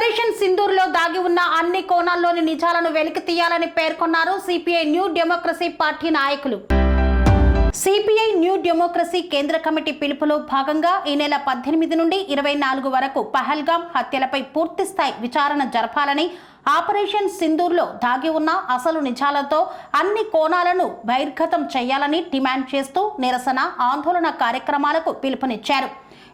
Operation సింధూర్లో దాగి ఉన్న అన్ని కోణాల్లోని నిజాలను వెలికి తీయాలని పేర్కొన్నారు సిపిఐ న్యూ డెమోక్రసీ పార్టీ నాయకులు. సిపిఐ న్యూ డెమోక్రసీ కేంద్ర కమిటీ పిలుపులో భాగంగా ఈ నెల పద్దెనిమిది నుండి ఇరవై నాలుగు వరకు పహల్గాం హత్యలపై పూర్తిస్థాయి విచారణ జరపాలని ఆపరేషన్ సింధూర్లో దాగి ఉన్న అసలు నిజాలతో అన్ని కోణాలను బహిర్గతం చేయాలని డిమాండ్ చేస్తూ నిరసన ఆందోళన కార్యక్రమాలకు పిలుపునిచ్చారు.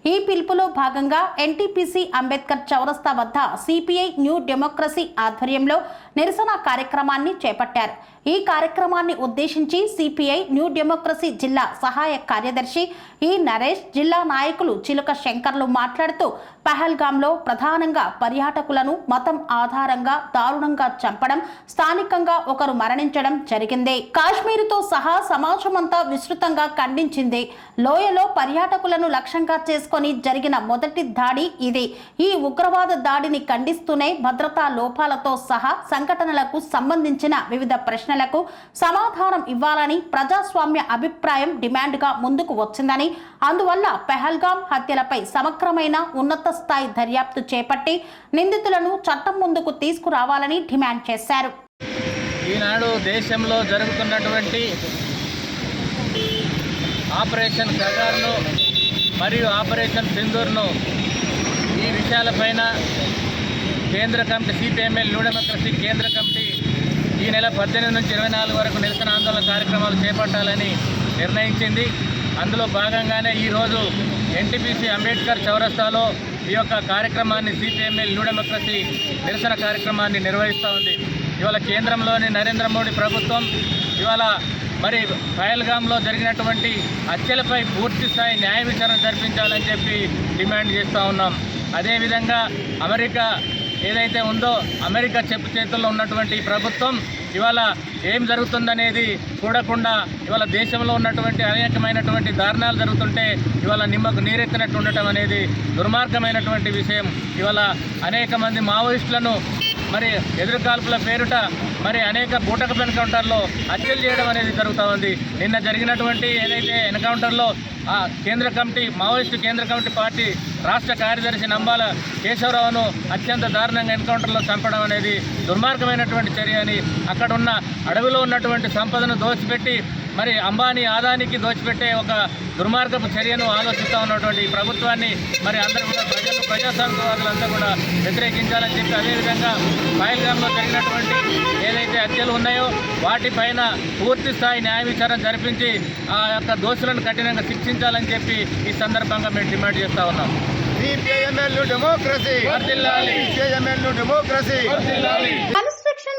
ఈ పిలుపులో భాగంగా ఎన్టీపీసీ అంబేద్కర్ చౌరస్తా వద్ద సిపిఐ న్యూ డెమోక్రసీ ఆధ్వర్యంలో నిరసన కార్యక్రమాన్ని చేపట్టారు. ఈ కార్యక్రమాన్ని ఉద్దేశించి సిపిఐ న్యూ డెమోక్రసీ జిల్లా సహాయ కార్యదర్శి ఈ నరేష్ జిల్లా నాయకులు చిలుక శంకర్లు మాట్లాడుతూ పహల్గాంలో ప్రధానంగా పర్యాటకులను మతం ఆధారంగా దారుణంగా చంపడం స్థానికంగా ఒకరు మరణించడం జరిగింది. కాశ్మీరుతో సహా సమాజమంతా విస్తృతంగా ఖండించింది. లోయలో పర్యాటకులను లక్ష్యంగా చేసుకొని జరిగిన మొదటి దాడి ఇది. ఈ ఉగ్రవాద దాడిని ఖండిస్తూనే భద్రతా లోపాలతో సహా సంఘటనలకు సంబంధించిన వివిధ ప్రశ్నలకు సమాధానం ఇవ్వాలని ప్రజాస్వామ్య అభిప్రాయం డిమాండ్గా ముందుకు వచ్చిందని అందువల్ల పెహల్గాం హత్యలపై సమగ్రమైన ఉన్నత స్థాయి దర్యాప్తు చేపట్టి నిందితులను చట్టం ముందుకు తీసుకురావాలని డిమాండ్ చేశారు. ఈనాడు దేశంలో జరుగుతున్నటువంటి ఆపరేషన్ కగార్ను మరియు ఆపరేషన్ సింధూర్ను ఈ విషయాలపైన కేంద్ర కమిటీ సిపిఎంఎల్ న్యూ డెమోక్రసీ కేంద్ర కమిటీ ఈ నెల పద్దెనిమిది నుంచి ఇరవై నాలుగు వరకు నిరసన ఆందోళన కార్యక్రమాలు చేపట్టాలని నిర్ణయించింది. అందులో భాగంగానే ఈరోజు ఎన్టీపీసీ అంబేద్కర్ చౌరస్తాలో ఈ యొక్క కార్యక్రమాన్ని సిపిఎంఎల్ న్యూ డెమోక్రసీ నిరసన కార్యక్రమాన్ని నిర్వహిస్తూ ఉంది. ఇవాళ కేంద్రంలోని నరేంద్ర మోడీ ప్రభుత్వం ఇవాళ మరి పహల్గాంలో జరిగినటువంటి హత్యలపై పూర్తి స్థాయి న్యాయ విచారణ జరిపించాలని చెప్పి డిమాండ్ చేస్తూ ఉన్నాం. అదేవిధంగా అమెరికా ఏదైతే ఉందో అమెరికా చెప్పు చేతుల్లో ఉన్నటువంటి ఈ ప్రభుత్వం ఇవాళ ఏం జరుగుతుందనేది చూడకుండా ఇవాళ దేశంలో ఉన్నటువంటి అనేకమైనటువంటి దారుణాలు జరుగుతుంటే ఇవాళ నిమ్మకు నీరెత్తినట్టు ఉండటం అనేది దుర్మార్గమైనటువంటి విషయం. ఇవాళ అనేక మంది మావోయిస్టులను మరి ఎదురుకాల్పుల పేరుట మరి అనేక బూటక ఎన్కౌంటర్లో హత్యలు చేయడం అనేది జరుగుతూ ఉంది. నిన్న జరిగినటువంటి ఏదైతే ఎన్కౌంటర్లో ఆ కేంద్ర కమిటీ మావోయిస్టు కేంద్ర కమిటీ పార్టీ రాష్ట్ర కార్యదర్శి నంబాల కేశవరావును అత్యంత దారుణంగా ఎన్కౌంటర్లో చంపడం అనేది దుర్మార్గమైనటువంటి చర్య అని అక్కడ ఉన్న అడవిలో ఉన్నటువంటి సంపదను దోచిపెట్టి మరి అంబానీ ఆదానికి దోచిపెట్టే ఒక దుర్మార్గపు చర్యను ఆలోచిస్తూ ఉన్నటువంటి ఈ ప్రభుత్వాన్ని మరి అందరూ కూడా ప్రజలు ప్రజాస్వామ్యవాదులంతా కూడా వ్యతిరేకించాలని చెప్పి అదేవిధంగా పైల్గాంలో జరిగినటువంటి ఏదైతే హత్యలు ఉన్నాయో వాటిపైన పూర్తి స్థాయి న్యాయ విచారణ జరిపించి ఆ యొక్క దోషులను కఠినంగా శిక్షించాలని చెప్పి ఈ సందర్భంగా మేము డిమాండ్ చేస్తా ఉన్నాం. డెమోక్రసీ! డెమోక్రసీ!